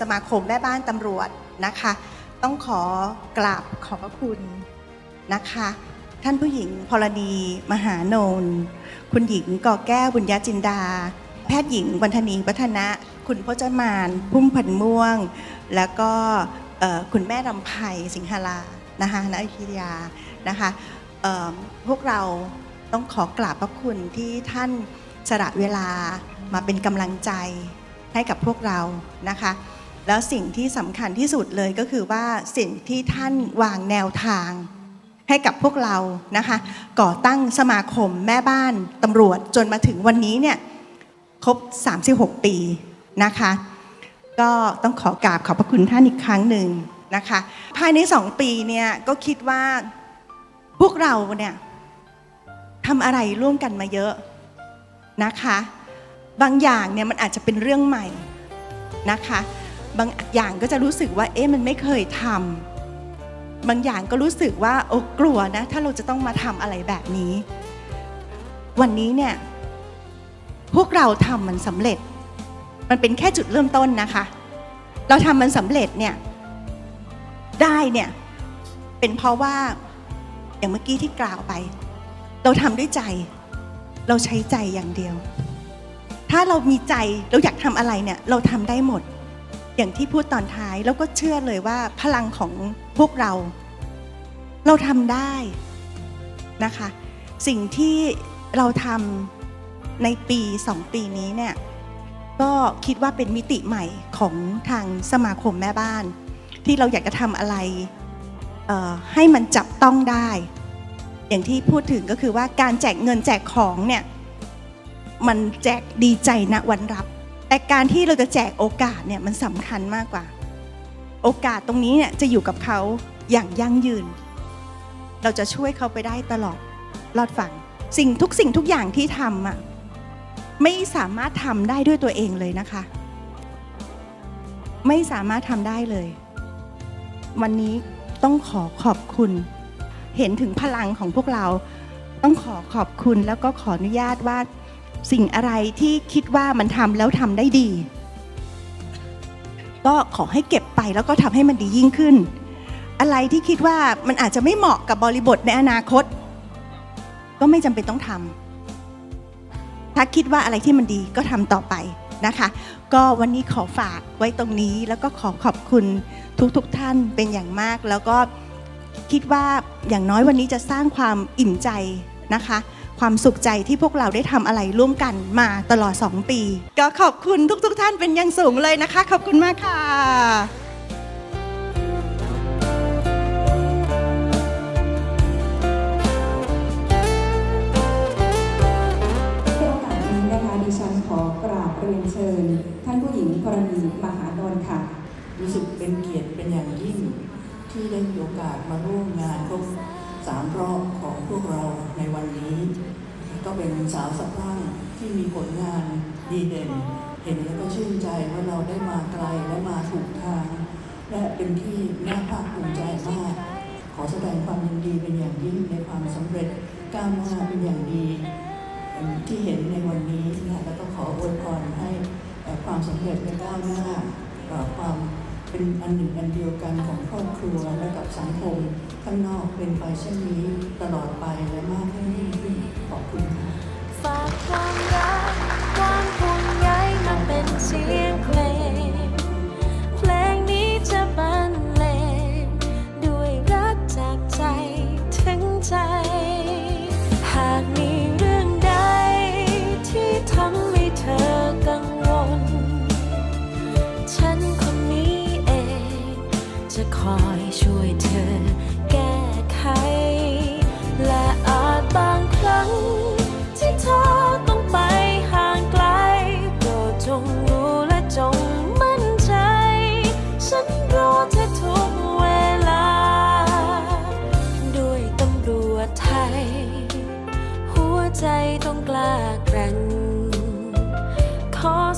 สมาคมแม่บ้านตำรวจนะคะ ต้องขอกราบขอบพระคุณนะคะ ท่านผู้หญิงพรณีมหาโนนคุณหญิงก่อแก้วบุญญาจินดา แพทย์หญิงวันธนีวัฒนะ คุณพจมาน พุ่มพันม่วง แล้วก็คุณแม่รำไพสิงหรานะคะณอยุธยานะคะพวกเราต้องขอกราบพระคุณที่ท่านสละเวลามาเป็นกำลังใจให้กับพวกเรานะคะ แล้วสิ่งที่สำคัญที่สุดเลยก็คือว่าสิ่งที่ท่านวางแนวทางให้กับพวกเรานะคะก่อตั้งสมาคมแม่บ้านตำรวจจนมาถึงวันนี้เนี่ยครบ 36 ปีนะคะ ก็ต้องขอกราบขอบพระคุณท่านอีกครั้งหนึ่งนะคะภายใน 2 ปีเนี่ยก็คิดว่าพวกเราเนี่ยทำอะไรร่วมกันมาเยอะนะคะ บางอย่างเนี่ยมันอาจจะเป็นเรื่องใหม่นะคะ บางอย่างก็จะรู้สึกว่าเอ๊ะมันไม่เคยทำบางอย่างก็รู้สึกว่าโอ้กลัวนะ ถ้าเราจะต้องมาทำอะไรแบบนี้ วันนี้เนี่ยพวกเราทำมันสำเร็จ มันเป็นแค่จุดเริ่มต้นนะคะ เราทำมันสำเร็จเนี่ยได้เนี่ยเป็นเพราะว่าอย่างเมื่อกี้ที่กล่าวไป เราทำด้วยใจ เราใช้ใจอย่างเดียว ถ้าเรามีใจเราอยากทำอะไรเนี่ย เราทำได้หมด อย่างที่พูดตอนท้ายแล้วก็เชื่อเลยว่าพลังของพวกเรา เราทำได้นะคะ สิ่งที่เราทำในปีสองปีนี้เนี่ยก็คิดว่าเป็นมิติใหม่ของทางสมาคมแม่บ้าน ที่เราอยากจะทำอะไรให้มันจับต้องได้ อย่างที่พูดถึงก็คือว่าการแจกเงินแจกของเนี่ย มันแจกดีใจณวันรับ แต่การที่เราจะแจกโอกาสเนี่ยมันสำคัญมากกว่า โอกาสตรงนี้เนี่ยจะอยู่กับเขาอย่างยั่งยืน เราจะช่วยเขาไปได้ตลอดรอดฝั่งสิ่งทุกสิ่งทุกอย่างที่ทำอะไม่สามารถทำได้ด้วยตัวเองเลยนะคะ ไม่สามารถทำได้เลย วันนี้ต้องขอขอบคุณ เห็นถึงพลังของพวกเรา ต้องขอขอบคุณแล้วก็ขออนุญาตว่า สิ่งอะไรที่คิดว่ามันทำแล้วทำได้ดี ก็ขอให้เก็บไปแล้วก็ทำให้มันดียิ่งขึ้น อะไรที่คิดว่ามันอาจจะไม่เหมาะกับบริบทในอนาคต ก็ไม่จำเป็นต้องทำถ้าคิดว่าอะไรที่มันดีก็ทำต่อไปนะคะ ก็วันนี้ขอฝากไว้ตรงนี้แล้วก็ขอขอบคุณทุกๆทท่านเป็นอย่างมากแล้วก็คิดว่าอย่างน้อยวันนี้จะสร้างความอิ่มใจนะคะ ความสุขใจที่พวกเราได้ทำอะไรร่วมกันมาตลอด 2 ปี ก็ขอบคุณทุกๆทท่านเป็นอย่างสูงเลยนะคะ ขอบคุณมากค่ะ เป็นสาวสะพรั่งที่มีผลงานดีเด่น เห็นแล้วก็ชื่นใจว่าเราได้มาไกลและมาถูกทาง และเป็นที่น่าภาคภูมิใจมาก ขอแสดงความยินดีเป็นอย่างยิ่งในความสำเร็จก้าวหน้าเป็นอย่างดี ที่เห็นในวันนี้นะแล้วก็ขออวยพรให้ความสำเร็จและก้าวหน้าความเป็นอันหนึ่งอันเดียวกันของครอบครัวและกับสังคม ข้างนอกเป็นไปเช่นนี้ตลอดไปและมากยิ่งขึ้นขอบคุณค่ะ ฝากความรักความห่วงใยมาเป็นเสียงเพลง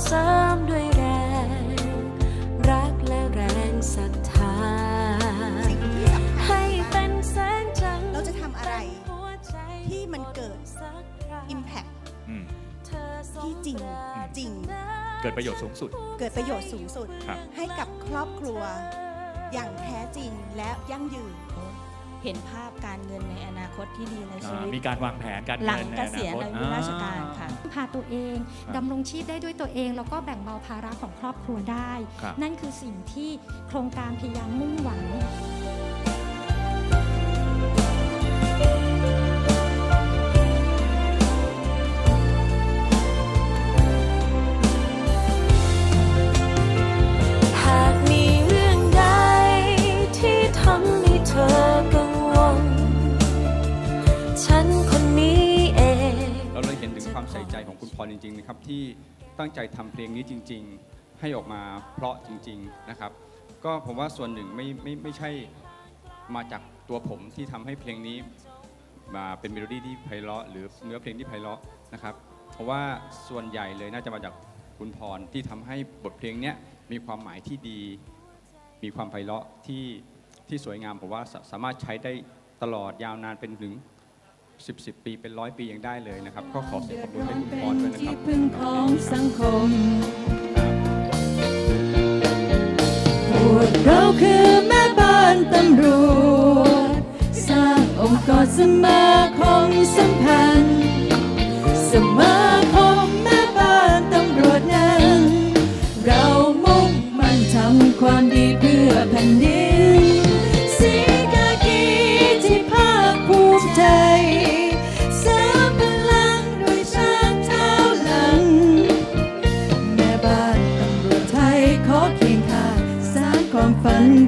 สริมด้วยแรง รักและแรงศรัทธา สิ่งที่สำคัญให้เป็นแสงจันทร์เราจะทำอะไรหัวใจที่มันเกิดสักครั้ง Impact เธอสที่จริงปาจริงถนาเกิดประโยชน์สูงสุด เกิดประโยชน์สูงสุด ครับ ให้กับครอบครัว อย่างแท้จริงและยั่งยืน เห็นภาพการเงินในอนาคตที่ดีในชีอ่าวิต มีการวางแผนการหลังเงินในเกอษียณคตอายุราชการค่ะ พาตัวเองครับดำรงชีพได้ด้วยตัวเอง แล้วก็แบ่งเบาภาระของครอบครัวได้ ครับ นั่นคือสิ่งที่โครงการพยายามมุ่งหวัง ที่ตั้งใจทำเพลงนี้จริง ๆ ให้ออกมาเพราะจริง ๆนะครับ ก็ผมว่าส่วนหนึ่งไม่ไม่ไม่ใช่มาจากตัวผมที่ทำให้เพลงนี้มาเป็นเมโลดี้ที่ไพเราะหรือเนื้อเพลงที่ไพเราะนะครับ เพราะว่าส่วนใหญ่เลยน่าจะมาจากคุณพรที่ทำให้บทเพลงเนี้ยมีความหมายที่ดี มีความไพเราะที่ที่สวยงามผมว่าสามารถใช้ได้ตลอดยาวนานเป็นถึง 10 10 ปีเป็นร้อยปียังได้เลยนะครับ ก็ขอเสียงปรบมือให้คุณพรด้วยนะครับที่พึ่งของสังคม พวกเราคือแม่บ้านตำรวจ สร้างองค์กรสมาคมสัม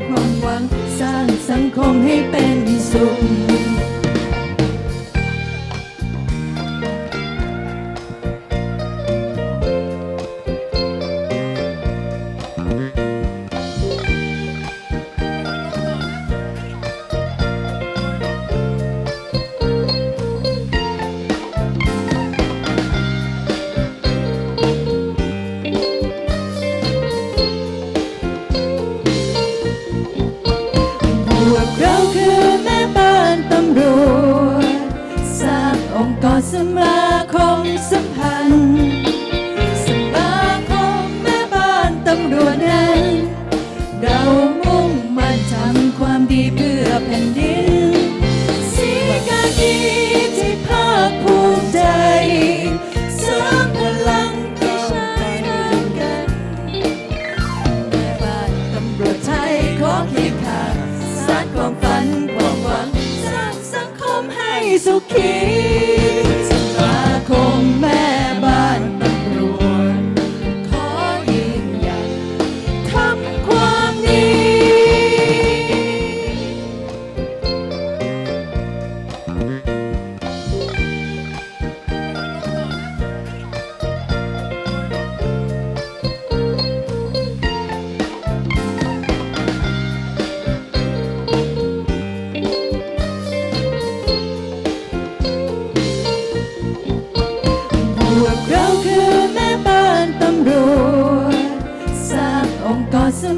ความหวัง สร้างสังคมให้เป็นสุข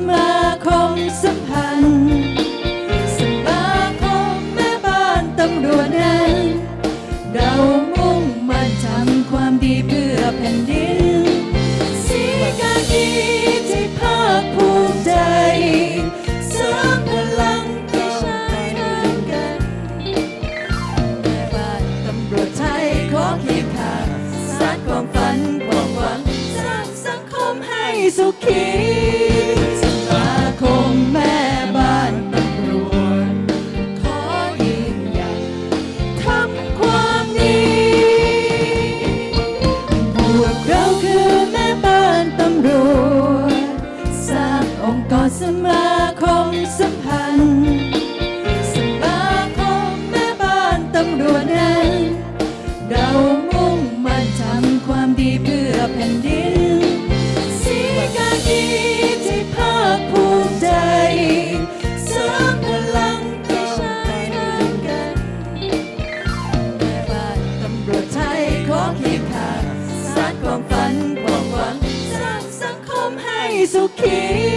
ค์ นั้น เรามุ่งมั่นทำความดีเพื่อแผ่นดินสีกากีที่ภาคภูมิใจเสริมพลังที่ใช้ด้วยกันแม่บ้านตำรวจไทยขอเคียงข้างสร้างความฝันความหวังสร้างสังคมให้สุขี